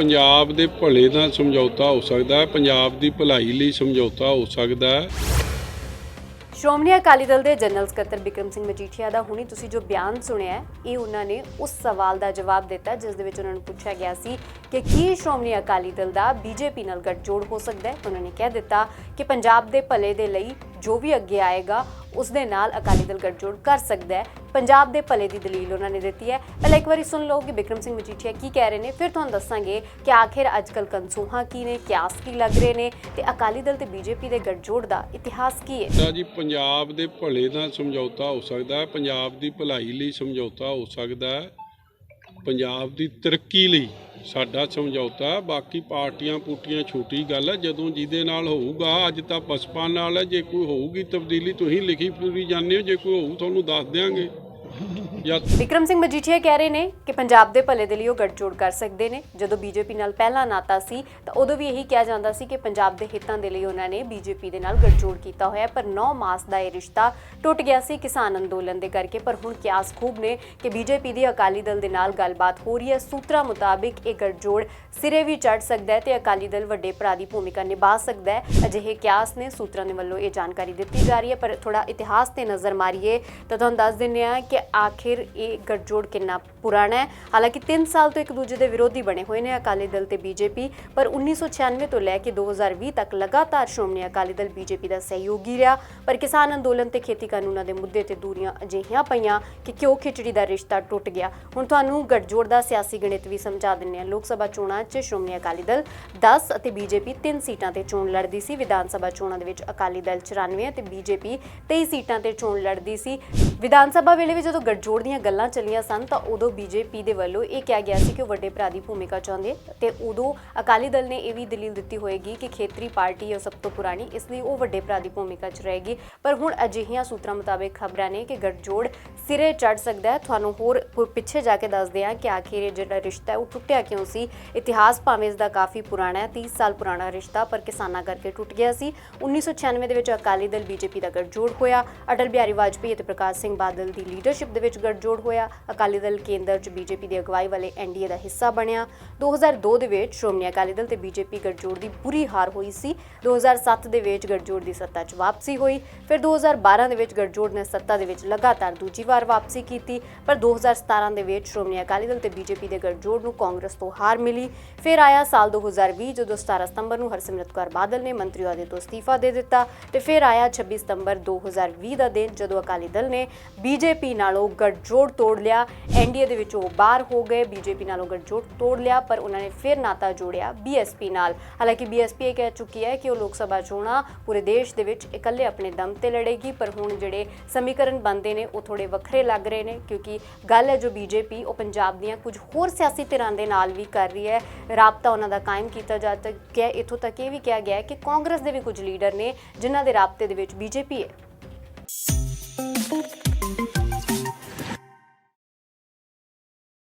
ਪੰਜਾਬ ਦੇ ਭਲੇ ਦਾ ਸਮਝੌਤਾ ਹੋ ਸਕਦਾ ਹੈ ਪੰਜਾਬ ਦੀ ਭਲਾਈ ਲਈ ਸਮਝੌਤਾ ਹੋ ਸਕਦਾ ਹੈ। ਸ਼੍ਰੋਮਣੀ ਅਕਾਲੀ ਦਲ ਦੇ ਜਨਰਲ ਸਕੱਤਰ ਬਿਕਰਮ ਸਿੰਘ ਮਜੀਠੀਆ ਦਾ ਹੁਣੀ ਤੁਸੀਂ ਜੋ ਬਿਆਨ ਸੁਣਿਆ ਹੈ, ਇਹ ਉਹਨਾਂ ਨੇ ਉਸ ਸਵਾਲ ਦਾ ਜਵਾਬ ਦਿੱਤਾ ਜਿਸ ਦੇ ਵਿੱਚ ਉਹਨਾਂ ਨੂੰ ਪੁੱਛਿਆ ਗਿਆ ਸੀ ਕਿ ਕੀ ਸ਼੍ਰੋਮਣੀ ਅਕਾਲੀ ਦਲ ਦਾ ਬੀਜੇਪੀ ਨਾਲ ਗੱਠਜੋੜ ਹੋ ਸਕਦਾ ਹੈ। ਉਹਨਾਂ ਨੇ ਕਹਿ ਦਿੱਤਾ ਕਿ ਪੰਜਾਬ ਦੇ ਭਲੇ ਦੇ ਲਈ ਜੋ ਵੀ ਅੱਗੇ ਆਏਗਾ ਉਸ ਦੇ ਨਾਲ ਅਕਾਲੀ ਦਲ ਗੱਠਜੋੜ ਕਰ ਸਕਦਾ ਹੈ। ਪੰਜਾਬ ਦੇ ਭਲੇ ਦੀ ਦਲੀਲ ਉਹਨਾਂ ਨੇ ਦਿੱਤੀ ਹੈ। ਪਹਿਲਾਂ ਇੱਕ ਵਾਰੀ ਸੁਣ ਲਓ ਕਿ ਬਿਕਰਮ ਸਿੰਘ ਮਜੀਠੀਆ ਕੀ ਕਹਿ ਰਹੇ ਨੇ, ਫਿਰ ਤੁਹਾਨੂੰ ਦੱਸਾਂਗੇ ਕਿ ਆਖਿਰ ਅੱਜਕੱਲ ਕਨਸੂਹਾਂ ਕੀ ਨੇ, ਕਿਆਸ ਕੀ ਲੱਗ ਰਹੇ ਨੇ ਤੇ ਅਕਾਲੀ ਦਲ ਤੇ ਬੀਜੇਪੀ ਦੇ ਗੱਠਜੋੜ ਦਾ ਇਤਿਹਾਸ ਕੀ ਹੈ? ਜੀ ਪੰਜਾਬ ਦੇ ਭਲੇ ਦਾ ਸਮਝੌਤਾ ਹੋ ਸਕਦਾ ਹੈ, ਪੰਜਾਬ ਦੀ ਭਲਾਈ ਲਈ ਸਮਝੌਤਾ ਹੋ ਸਕਦਾ ਹੈ, ਪੰਜਾਬ ਦੀ ਤਰੱਕੀ ਲਈ। ਸਾਡਾ ਸਮਝੌਤਾ, ਬਾਕੀ ਪਾਰਟੀਆਂ ਪੂਟੀਆਂ ਛੋਟੀ ਗੱਲ ਹੈ, ਜਦੋਂ ਜਿਹਦੇ ਨਾਲ ਹੋਊਗਾ, ਅੱਜ ਤਾਂ ਬਸਪਾ ਨਾਲ ਹੈ, ਜੇ ਕੋਈ ਹੋਊਗੀ ਤਬਦੀਲੀ ਤੁਸੀਂ ਲਿਖੀ ਪੂਰੀ ਜਾਂਦੇ ਹੋ, ਜੇ ਕੋਈ ਹੋਊ ਤੁਹਾਨੂੰ ਦੱਸ ਦਿਆਂਗੇ। ਵਿਕਰਮ ਸਿੰਘ ਮਜੀਠੀਆ ਕਹਿ ਰਹੇ ਨੇ ਕਿ ਪੰਜਾਬ ਦੇ ਭਲੇ ਦੇ ਲਈ ਉਹ ਗੱਠਜੋੜ ਕਰ ਸਕਦੇ ਨੇ। ਜਦੋਂ ਬੀਜੇਪੀ ਨਾਲ ਪਹਿਲਾ ਨਾਤਾ ਸੀ, ਤਾਂ ਉਦੋਂ ਵੀ ਇਹੀ ਕਿਹਾ ਜਾਂਦਾ ਸੀ ਕਿ ਪੰਜਾਬ ਦੇ ਹਿੱਤਾਂ ਦੇ ਲਈ ਉਹਨਾਂ ਨੇ ਬੀਜੇਪੀ ਦੇ ਨਾਲ ਗੱਠਜੋੜ ਕੀਤਾ ਹੋਇਆ। ਪਰ 9 ਮਾਸ ਦਾ ਇਹ ਰਿਸ਼ਤਾ ਟੁੱਟ ਗਿਆ ਸੀ ਕਿਸਾਨ ਅੰਦੋਲਨ ਦੇ ਕਰਕੇ। ਪਰ ਹੁਣ ਕਿਆਸ ਖੂਬ ਨੇ ਕਿ ਬੀਜੇਪੀ ਦੀ ਅਕਾਲੀ ਦਲ ਦੇ ਨਾਲ ਗੱਲਬਾਤ ਹੋ ਰਹੀ ਹੈ। ਸੂਤਰਾਂ ਮੁਤਾਬਿਕ ਇਹ ਗੱਠਜੋੜ ਸਿਰੇ ਵੀ ਚੜ ਸਕਦਾ ਹੈ ਤੇ ਅਕਾਲੀ ਦਲ ਵੱਡੇ ਭਰਾ ਦੀ ਭੂਮਿਕਾ ਨਿਭਾ ਸਕਦਾ ਹੈ। ਅਜਿਹੇ ਕਿਆਸ ਨੇ ਸੂਤਰਾਂ ਦੇ ਵੱਲੋਂ ਇਹ ਜਾਣਕਾਰੀ ਦਿੱਤੀ ਜਾ ਰਹੀ ਹੈ। ਪਰ ਥੋੜਾ ਇਤਿਹਾਸ ਤੇ ਨਜ਼ਰ ਮਾਰੀਏ ਤਾਂ ਤੁਹਾਨੂੰ ਦੱਸ ਦਿੰਦੇ ਹਾਂ ਕਿ ਆਖਿਰ ਇਹ ਗੱਠਜੋੜ ਕਿੰਨਾ ਪੁਰਾਣਾ ਹੈ? ਹਾਲਾਂਕਿ 3 ਸਾਲ ਤੋਂ ਇੱਕ ਦੂਜੇ ਦੇ ਵਿਰੋਧੀ ਬਣੇ ਹੋਏ ਨੇ ਅਕਾਲੀ ਦਲ ਤੇ ਬੀਜੇਪੀ, ਪਰ 1996 ਤੋਂ ਲੈ ਕੇ 2020 ਤੱਕ ਲਗਾਤਾਰ ਸ਼੍ਰੋਮਣੀ ਅਕਾਲੀ ਦਲ ਬੀਜੇਪੀ ਦਾ ਸਹਿਯੋਗੀ ਰਿਹਾ। ਪਰ ਕਿਸਾਨ ਅੰਦੋਲਨ ਤੇ ਖੇਤੀ ਕਾਨੂੰਨਾਂ ਦੇ ਮੁੱਦੇ ਤੇ ਦੂਰੀਆਂ ਅਜਿਹੀਆਂ ਪਈਆਂ ਕਿ ਕਿਉਂ ਖਿਚੜੀ ਦਾ ਰਿਸ਼ਤਾ ਟੁੱਟ ਗਿਆ? ਹੁਣ ਤੁਹਾਨੂੰ ਗੱਠਜੋੜ ਦਾ ਸਿਆਸੀ ਗਣਿਤ ਵੀ ਸਮਝਾ ਦਿੰਨੇ ਆ ਲੋਕ ਸਭਾ ਚੋਣਾਂ 'ਚ ਸ਼੍ਰੋਮਣੀ ਅਕਾਲੀ ਦਲ 10 ਅਤੇ ਬੀਜੇਪੀ 3 ਸੀਟਾਂ ਤੇ ਚੋਣ ਲੜਦੀ ਸੀ। ਵਿਧਾਨ ਸਭਾ ਚੋਣਾਂ ਦੇ ਵਿੱਚ ਅਕਾਲੀ ਦਲ 94 ਅਤੇ ਬੀਜੇਪੀ 23 ਸੀਟਾਂ ਤੇ ਚੋਣ ਲੜਦੀ ਸੀ। ਵਿਧਾਨ ਸਭਾ ਵੇਲੇ ਵੀ ਜਦੋਂ ਗੱਠਜੋੜ ਦੀਆਂ ਗੱਲਾਂ ਚੱਲੀਆਂ ਸਨ ਤਾਂ ਉਦੋਂ ਬੀਜੇਪੀ ਦੇ ਵੱਲੋਂ ਇਹ ਕਿਹਾ ਗਿਆ ਸੀ ਕਿ ਉਹ ਵੱਡੇ ਭਰਾ ਦੀ ਭੂਮਿਕਾ ਚਾਹੁੰਦੇ ਤੇ ਉਦੋਂ ਅਕਾਲੀ ਦਲ ਨੇ ਇਹ ਵੀ ਦਲੀਲ ਦਿੱਤੀ ਹੋਏਗੀ ਕਿ ਖੇਤਰੀ ਪਾਰਟੀ ਹੈ ਸਭ ਤੋਂ ਪੁਰਾਣੀ, ਇਸ ਲਈ ਉਹ ਵੱਡੇ ਭਰਾ ਦੀ ਭੂਮਿਕਾ 'ਚ ਰਹੇਗੀ। ਪਰ ਹੁਣ ਅਜਿਹੀਆਂ ਸੂਤਰਾਂ ਮੁਤਾਬਕ ਖਬਰਾਂ ਨੇ ਕਿ ਗੱਠਜੋੜ ਸਿਰੇ ਚੜ ਸਕਦਾ ਹੈ। ਤੁਹਾਨੂੰ ਹੋਰ ਪਿੱਛੇ ਜਾ ਕੇ ਦੱਸਦੇ ਹਾਂ ਕਿ ਆਖਿਰ ਇਹ ਜਿਹੜਾ ਰਿਸ਼ਤਾ ਹੈ ਉਹ ਟੁੱਟਿਆ ਕਿਉਂ ਸੀ? ਇਤਿਹਾਸ ਭਾਵੇਂ ਇਸ ਦਾ ਕਾਫੀ ਪੁਰਾਣਾ ਹੈ 30 ਸਾਲ ਪੁਰਾਣਾ ਰਿਸ਼ਤਾ, ਪਰ ਕਿਸਾਨਾਂ ਕਰਕੇ ਟੁੱਟ ਗਿਆ ਸੀ। 1996 ਦੇ ਵਿੱਚ ਅਕਾਲੀ ਦਲ ਬੀਜੇਪੀ ਦਾ ਗੱਠਜੋੜ ਹੋਇਆ। ਅਟਲ ਬਿਹਾਰੀ ਵਾਜਪੇਈ ਅਤੇ ਪ੍ਰਕਾਸ਼ ਸਿੰਘ ਬਾਦਲ ਦੀ ਲੀਡਰ ਲੀਡਰਸ਼ਿਪ ਦੇ ਵਿੱਚ ਗੱਠਜੋੜ ਹੋਇਆ। ਅਕਾਲੀ ਦਲ ਕੇਂਦਰ 'ਚ ਬੀਜੇਪੀ ਦੀ ਅਗਵਾਈ ਵਾਲੇ ਐਨਡੀਏ ਦਾ ਹਿੱਸਾ ਬਣਿਆ। 2002 ਦੇ ਵਿੱਚ ਸ਼੍ਰੋਮਣੀ ਅਕਾਲੀ ਦਲ ਤੇ ਬੀਜੇਪੀ ਗੱਠਜੋੜ ਦੀ ਬੁਰੀ ਹਾਰ ਹੋਈ ਸੀ। 2007 ਦੇ ਵਿੱਚ ਗੱਠਜੋੜ ਦੀ ਸੱਤਾ 'ਚ ਵਾਪਸੀ ਹੋਈ। ਫਿਰ 2012 ਦੇ ਵਿੱਚ ਗੱਠਜੋੜ ਨੇ ਸੱਤਾ ਦੇ ਵਿੱਚ ਲਗਾਤਾਰ ਦੂਜੀ ਵਾਰ ਵਾਪਸੀ ਕੀਤੀ। ਪਰ 2017 ਦੇ ਵਿੱਚ ਸ਼੍ਰੋਮਣੀ ਅਕਾਲੀ ਦਲ ਤੇ ਬੀਜੇਪੀ ਦੇ ਗੱਠਜੋੜ ਨੂੰ ਕਾਂਗਰਸ ਤੋਂ ਹਾਰ ਮਿਲੀ। ਫਿਰ ਆਇਆ ਸਾਲ 2020 ਜਦੋਂ 17 ਸਤੰਬਰ ਨੂੰ ਹਰਸਿਮਰਤ ਕੌਰ ਬਾਦਲ ਨੇ ਮੰਤਰੀ ਅਹੁਦੇ ਤੋਂ ਅਸਤੀਫਾ ਦੇ ਦਿੱਤਾ ਤੇ ਫਿਰ ਆਇਆ 26 ਸਤੰਬਰ 2020 ਦਾ ਦਿਨ ਜਦੋਂ ਅਕਾਲੀ ਦਲ ਨੇ ਬੀਜੇਪੀ ਨਾਲੋਂ ਗੱਠਜੋੜ ਤੋੜ ਲਿਆ। ਐਨਡੀਏ ਦੇ ਵਿੱਚੋਂ ਉਹ ਬਾਹਰ ਹੋ ਗਏ ਬੀਜੇਪੀ ਨਾਲੋਂ ਗੱਠਜੋੜ ਤੋੜ ਲਿਆ, ਪਰ ਉਹਨਾਂ ਨੇ ਫਿਰ ਨਾਤਾ ਜੋੜਿਆ ਬੀਐਸਪੀ ਨਾਲ। ਹਾਲਾਂਕਿ ਬੀਐਸਪੀ ਇਹ ਕਹਿ ਚੁੱਕੀ ਹੈ ਕਿ ਉਹ ਲੋਕ ਸਭਾ ਚੋਣਾਂ ਪੂਰੇ ਦੇਸ਼ ਦੇ ਵਿੱਚ ਇਕੱਲੇ ਆਪਣੇ ਦਮ ਤੇ ਲੜੇਗੀ, ਪਰ ਹੁਣ ਜਿਹੜੇ ਸਮੀਕਰਨ ਬਣਦੇ ਨੇ, ਉਹ ਥੋੜੇ ਵੱਖਰੇ ਲੱਗ ਰਹੇ ਨੇ, ਕਿਉਂਕਿ ਗੱਲ ਹੈ ਜੋ ਬੀਜੇਪੀ ਉਹ ਪੰਜਾਬ ਦੀਆਂ ਕੁਝ ਹੋਰ ਸਿਆਸੀ ਧਿਰਾਂ ਦੇ ਨਾਲ ਵੀ ਕਰ ਰਹੀ ਹੈ। ਰਾਬਤਾ ਉਹਨਾਂ ਦਾ ਕਾਇਮ ਕੀਤਾ ਜਾ ਚੁੱਕਿਆ ਹੈ ਇੱਥੋਂ ਤੱਕ ਇਹ ਵੀ ਕਿਹਾ ਗਿਆ ਹੈ ਕਿ ਕਾਂਗਰਸ ਦੇ ਵੀ ਕੁਝ ਲੀਡਰ ਨੇ, ਜਿਨ੍ਹਾਂ ਦੇ ਰਾਬਤੇ ਦੇ ਵਿੱਚ ਬੀਜੇਪੀ ਹੈ।